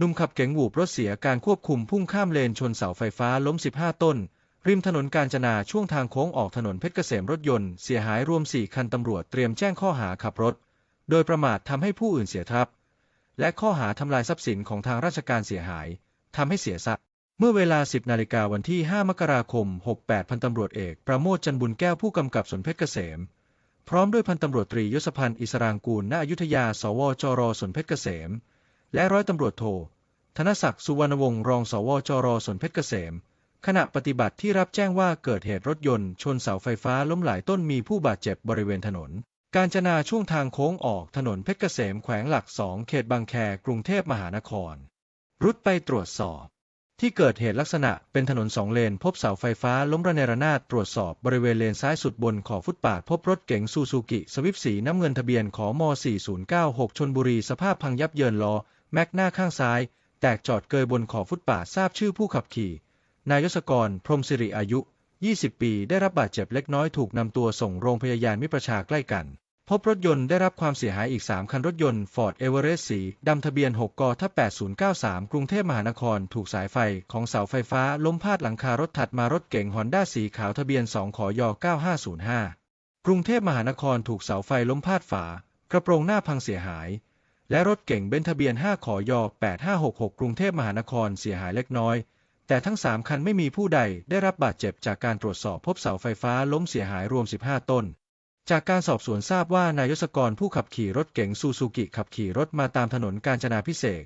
นุ่มขับเก๋งหวูบรถเสียการควบคุมพุ่งข้ามเลนชนเสาไฟฟ้าล้ม 15 ต้น ริมถนนกาญจนาช่วงทางโค้งออกถนนเพชรเกษมรถยนต์เสียหายรวม 4 คันตำรวจเตรียมแจ้งข้อหาขับรถ โดยประมาททำให้ผู้อื่นเสียทรัพย์ และข้อหาทำลายทรัพย์สินของทางราชการเสียหายทำให้เสียทรัพย์ เมื่อเวลา 10 นาฬิกาวันที่ 5 มกราคม 68 พันตำรวจเอก ประโมทจันบุญแก้วผู้กำกับสนเพชรเกษม พร้อมด้วยพันตำรวจตรียศพันธ์อิสรางกูลณอยุธยา สวจรสนเพชรเกษม และร้อยตำรวจโท ธนศักดิ์สุวรรณวงศ์รองสวจรสนเพชรเกษม ขณะปฏิบัติที่รับแจ้งว่าเกิดเหตุรถยนต์ ชนเสาไฟฟ้าล้มหลายต้นมีผู้บาดเจ็บบริเวณถนน กาญจนาช่วงทางโค้งออกถนนเพชรเกษมแขวงหลักสองเขตบางแคกรุงเทพมหานคร รุดไปตรวจสอบที่เกิดเหตุลักษณะเป็นถนนสองเลน พบเสาไฟฟ้าล้มระเนระนาดตรวจสอบบริเวณเลนซ้ายสุดบนขอบฟุตบาทพบรถเก๋งซูซูกิ สวิฟสีน้ำเงินทะเบียนขอม 4096 ชนบุรีสภาพพังยับเยินล้อ แม็กหน้าข้างซ้าย แตกจอดเกยบนขอบฟุตบาททราบชื่อผู้ขับขี่ นายยศกร พรมสิริอายุ 20 ปี ได้รับบาดเจ็บเล็กน้อยถูกนำตัวส่งโรงพยาบาลมิตรประชาใกล้กัน พบรถยนต์ได้รับความเสียหายอีก 3 คันรถยนต์ฟอร์ดเอเวอเรสสีดำทะเบียน 6 กท8093 กรุงเทพมหานคร ถูกสายไฟของเสาไฟฟ้าล้มพาดหลังคารถถัดมารถเก๋งฮอนด้าสีขาวทะเบียน 2 ขอย 9505 กรุงเทพมหานครถูกเสาไฟล้มพาดฝากระโปรงหน้าพังเสียหาย และรถเก๋งเบนทะเบียน 5 ขอย8566 กรุงเทพมหานครเสียหายเล็กน้อย แต่ทั้ง 3 คันไม่มีผู้ใดได้รับบาดเจ็บจากการตรวจสอบพบเสาไฟฟ้าล้มเสียหายรวม 15 ต้น จากการสอบสวนทราบว่านายศกรผู้ขับขี่รถเก๋งซูซูกิขับขี่รถมาตามถนนกาญจนาพิเศษ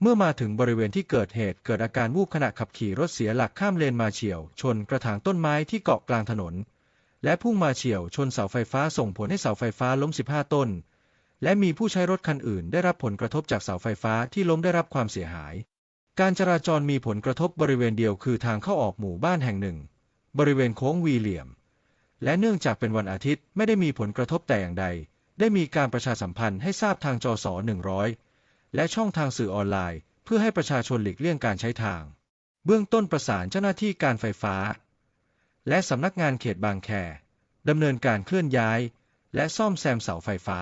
เมื่อมาถึงบริเวณที่เกิดเหตุเกิดอาการวูบขณะขับขี่รถเสียหลักข้ามเลนมาเฉียว ชนกระถางต้นไม้ที่เกาะกลางถนน และพุ่งมาเฉียวชนเสาไฟฟ้าส่งผลให้เสาไฟฟ้าล้ม 15 ต้น และมีผู้ใช้รถคันอื่น ได้รับผลกระทบจากเสาไฟฟ้าที่ล้มได้รับความเสียหาย การจราจรมีผลกระทบบริเวณเดียวคือทางเข้าออกหมู่บ้านแห่งหนึ่ง บริเวณโค้งวีเหลี่ยม และเนื่องจากเป็นวันอาทิตย์ไม่ได้มีผลกระทบแต่อย่างใด ได้มีการประชาสัมพันธ์ให้ทราบทางจส100 และช่องทางสื่อออนไลน์ เพื่อให้ประชาชนหลีกเลี่ยงการใช้ทาง เบื้องต้นประสานเจ้าหน้าที่การไฟฟ้า และสำนักงานเขตบางแคดำเนินการเคลื่อนย้าย และซ่อมแซมเสาไฟฟ้า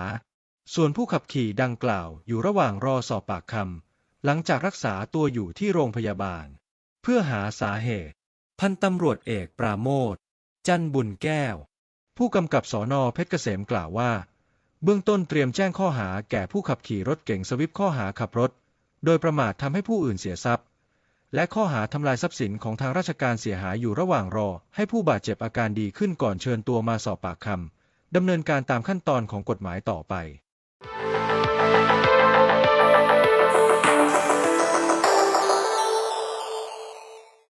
ส่วนผู้ขับขี่ดังกล่าวอยู่ระหว่างรอสอบปากคำหลังจากรักษาตัวอยู่ที่โรงพยาบาล เพื่อหาสาเหตุ พันตำรวจเอกปราโมทจันบุญแก้ว ผู้กำกับสอนอเพชรเกษมกล่าวว่า เบื้องต้นเตรียมแจ้งข้อหาแก่ผู้ขับขี่รถเก๋งสวิฟข้อหาขับรถ โดยประมาททำให้ผู้อื่นเสียทรัพย์ และข้อหาทำลายทรัพย์สินของทางราชการเสียหายอยู่ระหว่างรอ ให้ผู้บาดเจ็บอาการดีขึ้นก่อนเชิญตัวมาสอบปากคำดำเนินการตามขั้นตอนของกฎหมายต่อไป